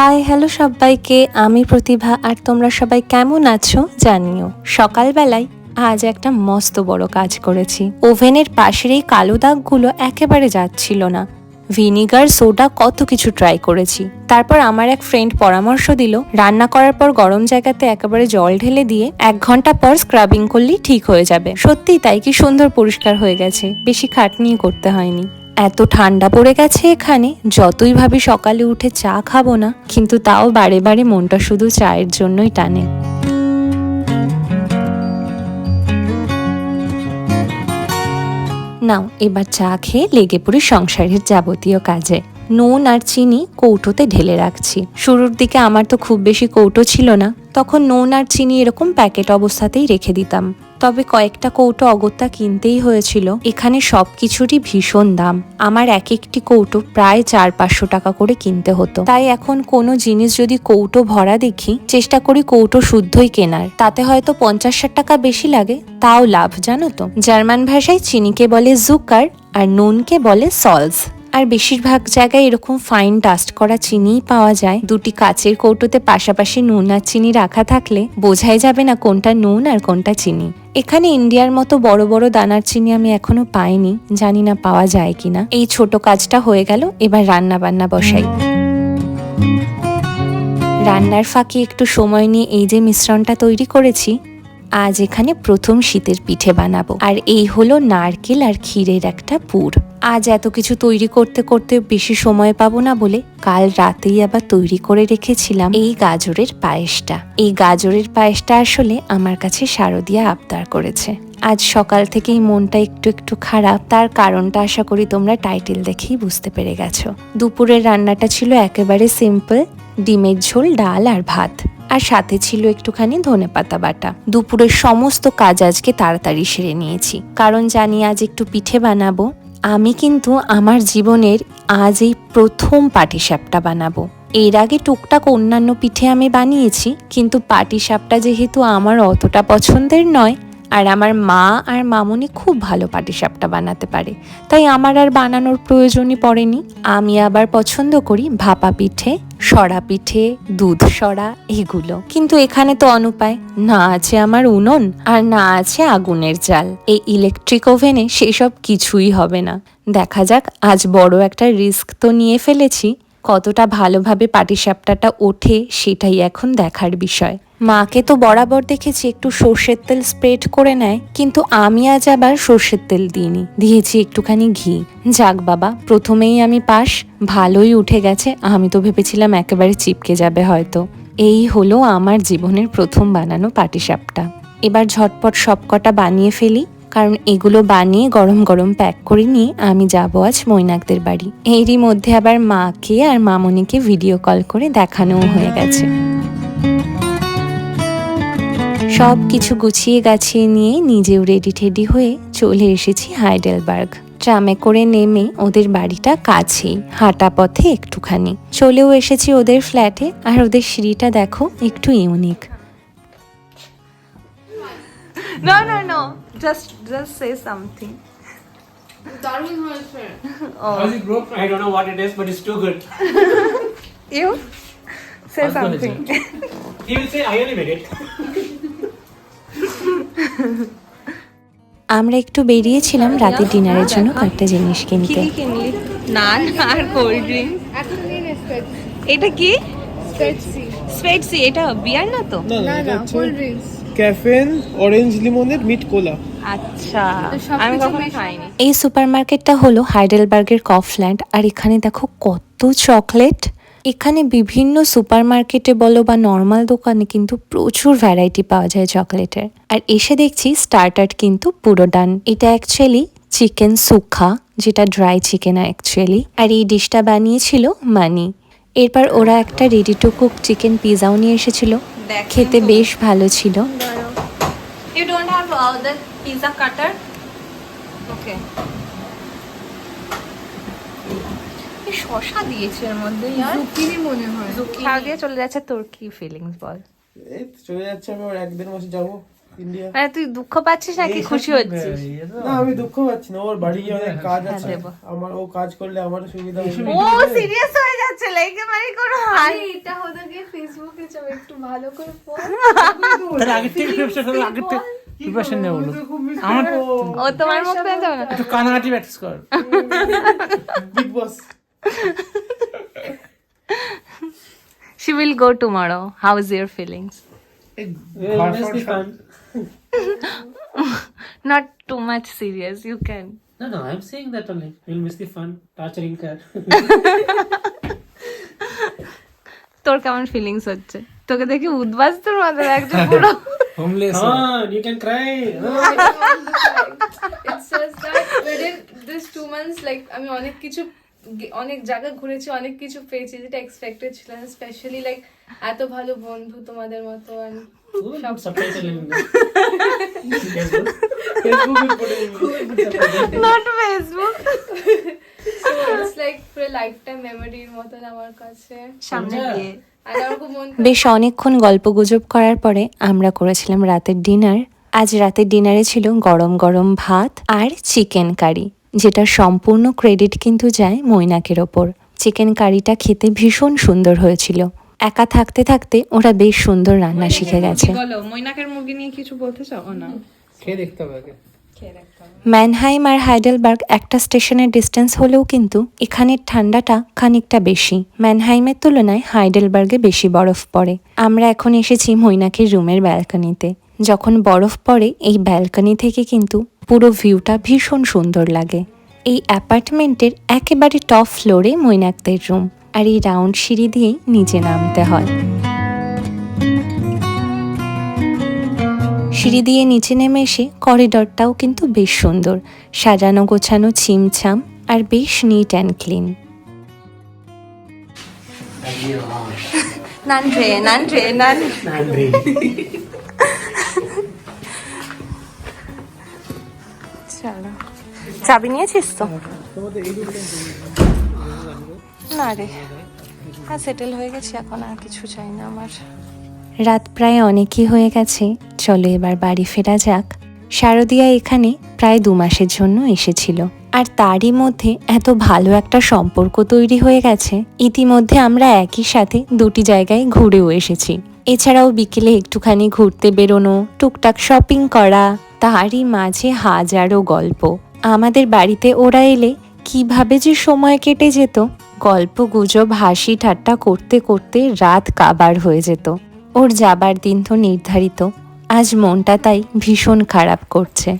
High, hello সবাইকে, আমি প্রতিভা, আর তোমরা সবাই কেমন আছো জানিও। সকালবেলায় আজ একটা মস্ত বড় কাজ করেছি। ওভেনের পাশের এই কালো দাগগুলো একেবারে যাচ্ছিল না। ভিনিগার, সোডা, কত কিছু ট্রাই করেছি। তারপর আমার এক ফ্রেন্ড পরামর্শ দিল, রান্না করার পর গরম জায়গাতে একেবারে জল ঢেলে দিয়ে এক ঘণ্টা পর স্ক্রাবিং করলেই ঠিক হয়ে যাবে। সত্যিই তাই, কি সুন্দর পরিষ্কার হয়ে গেছে। বেশি খাটনি করতে হয়নি। এত ঠান্ডা পড়ে গেছে এখানে, যতই ভাবি সকালে উঠে চা খাব না, কিন্তু তাও বারে বারে মনটা শুধু চায়ের জন্যই টানে। নাও, এবার চা খেয়ে লেগে পড়ি সংসারের যাবতীয় কাজে। নুন আর চিনি কৌটোতে ঢেলে রাখছি। শুরুর দিকে আমার তো খুব বেশি কৌটো ছিল না, তখন নুন আর চিনি এরকম প্যাকেট অবস্থাতেই রেখে দিতাম। তবে কয়েকটা কৌটো অগত্যা কিনতেই হয়েছিল, এখানে সব কিছুরই ভীষণ দাম। আমার এক একটি কৌটো প্রায় চার পাঁচশো টাকা করে কিনতে হতো। তাই এখন কোনো জিনিস যদি কৌটো ভরা দেখি, চেষ্টা করি কৌটো শুদ্ধই কেনার। তাতে হয়তো পঞ্চাশ ষাট টাকা বেশি লাগে, তাও লাভ জানো তো? জার্মান ভাষায় চিনিকে বলে জুকার আর নুনকে বলে সলস। আর বেশিরভাগ জায়গায় এরকম ফাইন ডাস্ট করা চিনিই পাওয়া যায়। দুটি কাচের কৌটোতে পাশাপাশি নুন আর চিনি রাখা থাকলে বোঝাই যাবে না কোনটা নুন আর কোনটা চিনি। এখানে ইন্ডিয়ার মতো বড় বড় দানার চিনি আমি এখনও পাইনি, জানি না পাওয়া যায় কিনা। এই ছোট কাজটা হয়ে গেল, এবার রান্না বান্না বসাই। রান্নার ফাঁকে একটু সময় নিয়ে এই যে মিশ্রণটা তৈরি করেছি, আজ এখানে প্রথম শীতের পিঠে বানাবো। আর এই হলো নারকেল আর ক্ষীরের একটা পুর। আজ এত কিছু তৈরি করতে করতে বেশি সময় পাবো না বলে কাল রাতেই আবার তৈরি করে রেখেছিলাম এই গাজরের পায়েসটা। এই গাজরের পায়েসটা আসলে আমার কাছে শারদিয়া আবদার করেছে। আজ সকাল থেকেই মনটা একটু একটু খারাপ, তার কারণটা আশা করি তোমরা টাইটেল দেখেই বুঝতে পেরে গেছো। দুপুরের রান্নাটা ছিল একেবারে সিম্পল, ডিমের ঝোল, ডাল আর ভাত। আর সাথে ছিল একটুখানি ধনেপাতা বাটা। দুপুরের সমস্ত কাজ আজকে তাড়াতাড়ি সেরে নিয়েছি। কারণ জানি আজ একটু পিঠে বানাবো আমি কিন্তু আমার জীবনের আজ এই প্রথম পাটিসাপটা বানাবো। এর আগে টুকটাক অন্যান্য পিঠে আমি বানিয়েছি, কিন্তু পাটিসাপটা যেহেতু আমার অতটা পছন্দের নয়, আর আমার মা আর মামুনি খুব ভালো পাটিসাপটা বানাতে পারে, তাই আমার আর বানানোর প্রয়োজনই পড়েনি। আমি আবার পছন্দ করি ভাপা পিঠে। সরা পিঠে, দুধ সরা এগুলো। কিন্তু এখানে তো অনুপায়, না আছে আমার উনন আর না আছে আগুনের জাল। এই ইলেকট্রিক ওভেনে সেসব কিছুই হবে না। দেখা যাক, আজ বড় একটা রিস্ক তো নিয়ে ফেলেছি। কতটা ভালোভাবে পাটিসাপটাটা ওঠে সেটাই এখন দেখার বিষয়। মাকে তো বরাবর দেখেছি একটু সর্ষের তেল স্প্রেড করে নেয়, কিন্তু আমি আজ আবার সর্ষের তেল দিইনি। দিয়েছি একটুখানি ঘি। যাক বাবা, প্রথমেই আমি পাস, ভালোই উঠে গেছে, আমি তো ভেবেছিলাম একেবারে চিপকে যাবে হয়তো। এই হলো আমার জীবনের প্রথম বানানো পাটিসাপটা। এবার ঝটপট সবকটা বানিয়ে ফেলি। কারণ এগুলো বানিয়ে গরম গরম প্যাক করে নিয়ে আমি যাব আজ মৈনাকদের বাড়ি। এরই মধ্যে আবার মাকে আর মামনিকে ভিডিও কল করে দেখানোও হয়ে গেছে। সব কিছু গুছিয়ে গাছিয়ে নিয়ে নিজেও রেডি টেডি হয়ে চলে এসেছি হাইডেলবার্গ ট্রামে করে নেমে ওদের বাড়িটা কাছেই হাঁটা পথে একটুখানি। চলেও এসেছি ওদের ফ্ল্যাটে আর ওদের সিঁড়িটা দেখো একটু unique No, no, no. Just, just say something. দারুণ হয়েছে How's it group? I don't know what it is, but it's too good. You? Say How's something. He will say, I only made it. আমরা একটু বেরিয়েছিলাম রাতে ডিনারের জন্য কয়েকটা জিনিস কিনতে। কি কিনলি নান আর কোল্ড ড্রিঙ্ক। এটা কি? স্পেটসি এটা বিয়ার না তো? না না না না কোল্ড ড্রিঙ্কস। ক্যাফেন অরেঞ্জ লিমনের মিট কোলা। আচ্ছা। আমি কখনো খাইনি। এই সুপারমার্কেটটা হলো হাইডেলবার্গের কফল্যান্ড আর এখানে দেখো কত চকলেট। এখানে বিভিন্ন সুপারমার্কেটে বলো বা নর্মাল দোকানে কিন্তু প্রচুর ভ্যারাইটি পাওয়া যায় চকলেটের। আর এসে দেখছি স্টার্টার কিন্তু পুরো ডান এটা অ্যাকচুয়ালি চিকেন সুখা যেটা ড্রাই চিকেন অ্যাকচুয়ালি আর এই ডিশটা বানিয়েছিল মানি। এরপর ওরা একটা রেডি টু কুক চিকেন পিজাও নিয়ে এসেছিল। খেতে বেশ ভালো ছিল। You don't have uh, the pizza cutter? Okay. এই শশা দিয়েছে এর মধ্যে ইয়ার জুকিনি মনে হয়। আগে চলে যাচ্ছে তোর কি ফিলিংস বল। এই চলে যাচ্ছে আমি ওর এক দেড় মাসে যাব ইন্ডিয়া মানে তুই দুঃখ পাচ্ছিস নাকি? খুশি হচ্ছিস? না আমি দুঃখ পাচ্ছি না ওর বাড়ি গিয়ে অনেক কাজ হ্যাঁ, আছে। আমার ও কাজ করলে আমারও সুবিধা হবে। ও সিরিয়াস হয়ে যাচ্ছে লাইকে কোনো হাই এটা হতো গিয়ে ফেসবুকে একটু ভালো করে পড়। তাহলে আগের থেকে করো আগের থেকে। প্রিপারেশন নেব আমার ও তোমার মুখ পেয়ে যাবে না একটু কানাহাটি প্র্যাকটিস কর big boss She will go tomorrow. How is your feelings? Not too much serious. You can. No, no, I'm saying that only. We'll miss the fun, torturing her. তোর কেমন ফিলিংস হচ্ছে তোকে দেখে উদ্বাস্তর মাথা লাগছে পুরো। হোমলেস হ্যাঁ you can cry it's just that within this two months like আমি অনেক কিছু অনেক জায়গা ঘুরেছি অনেক কিছু পেয়েছি যেটা এক্সপেক্টেড ছিল না স্পেশালি লাইক এত ভালো বন্ধু তোমাদের মতো আমি ফেসবুক মেমোরির মতন আমার কাছে। সামনে গিয়ে। মন বেশ অনেকক্ষণ গল্পগুজব করার পরে আমরা করেছিলাম রাতের ডিনার। আজ রাতের ডিনারে ছিল গরম গরম ভাত আর চিকেন কারি যেটা সম্পূর্ণ ক্রেডিট কিন্তু যায় মৈনাকের ওপর। চিকেন কারিটা খেতে ভীষণ সুন্দর হয়েছিল। একা থাকতে থাকতে ওরা বেশ সুন্দর রান্না শিখে গেছে। বলো মৈনাকের মুরগি নিয়ে কিছু বলতে চাও? না। খেয়ে দেখতে হবে ম্যানহাইম আর হাইডেলবার্গ একটা স্টেশনের ডিস্টেন্স হলেও কিন্তু এখানের ঠান্ডাটা খানিকটা বেশি। ম্যানহাইমের তুলনায় হাইডেলবার্গে বেশি বরফ পড়ে। আমরা এখন এসেছি মৈনাকের রুমের ব্যালকনিতে। যখন বরফ পড়ে, এই ব্যালকনি থেকে কিন্তু পুরো ভিউটা ভীষণ সুন্দর লাগে। এই অ্যাপার্টমেন্টের একেবারে টপ ফ্লোরে মৈনাকদের রুম। আর এই রাউন্ড সিঁড়ি দিয়েই নিচে নামতে হয়। সিঁড়ি দিয়ে নিচে নেমে এসে করিডরটাও কিন্তু বেশ সুন্দর। সাজানো গোছানো ছিমছাম আর বেশ নিট অ্যান্ড ক্লিন নান চলো। চাবি নিয়েছিস তো? না রে হ্যাঁ সেটেল হয়ে গেছি এখন আর কিছু চাই না আমার। রাত প্রায় অনেকই হয়ে গেছে। চলো এবার বাড়ি ফেরা যাক। শারদিয়া এখানে প্রায় দু মাসের জন্য এসেছিল। আর তারই মধ্যে এত ভালো একটা সম্পর্ক তৈরি হয়ে গেছে। ইতিমধ্যে আমরা একই সাথে দুটি জায়গায় ঘুরেও এসেছি। এছাড়াও বিকেলে একটুখানি ঘুরতে বেরোনো, টুকটাক শপিং করা, তারই মাঝে হাজারো গল্প। আমাদের বাড়িতে ওরা এলে কীভাবে যে সময় কেটে যেত, গল্প গুজব, হাসি ঠাট্টা করতে করতে রাত কাবার হয়ে যেত। ওর যাবার দিন তো নির্ধারিত। আজ মনটা তাই ভীষণ খারাপ করছে।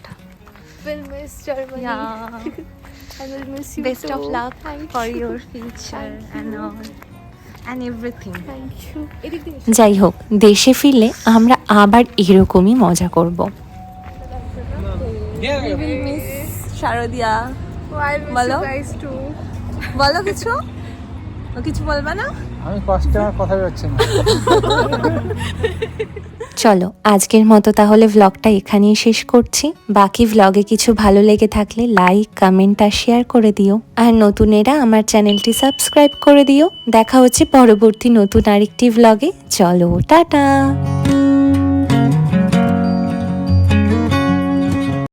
যাই হোক দেশে ফিরলে আমরা আবার এরকমই মজা করব। শারদিয়া। Oh, বলো। বলো কিছু? কিছু বলবা না? আমি কষ্টে আমার কথা বেরোচ্ছে না। চলো আজকের মতো তাহলে ভ্লগটা এখানেই শেষ করছি। বাকি ভ্লগে কিছু ভালো লেগে থাকলে লাইক কমেন্ট আর শেয়ার করে দিও। আর নতুনেরা আমার চ্যানেলটি সাবস্ক্রাইব করে দিও। দেখা হচ্ছে পরবর্তী নতুন আরেকটি ভ্লগে চলো টাটা!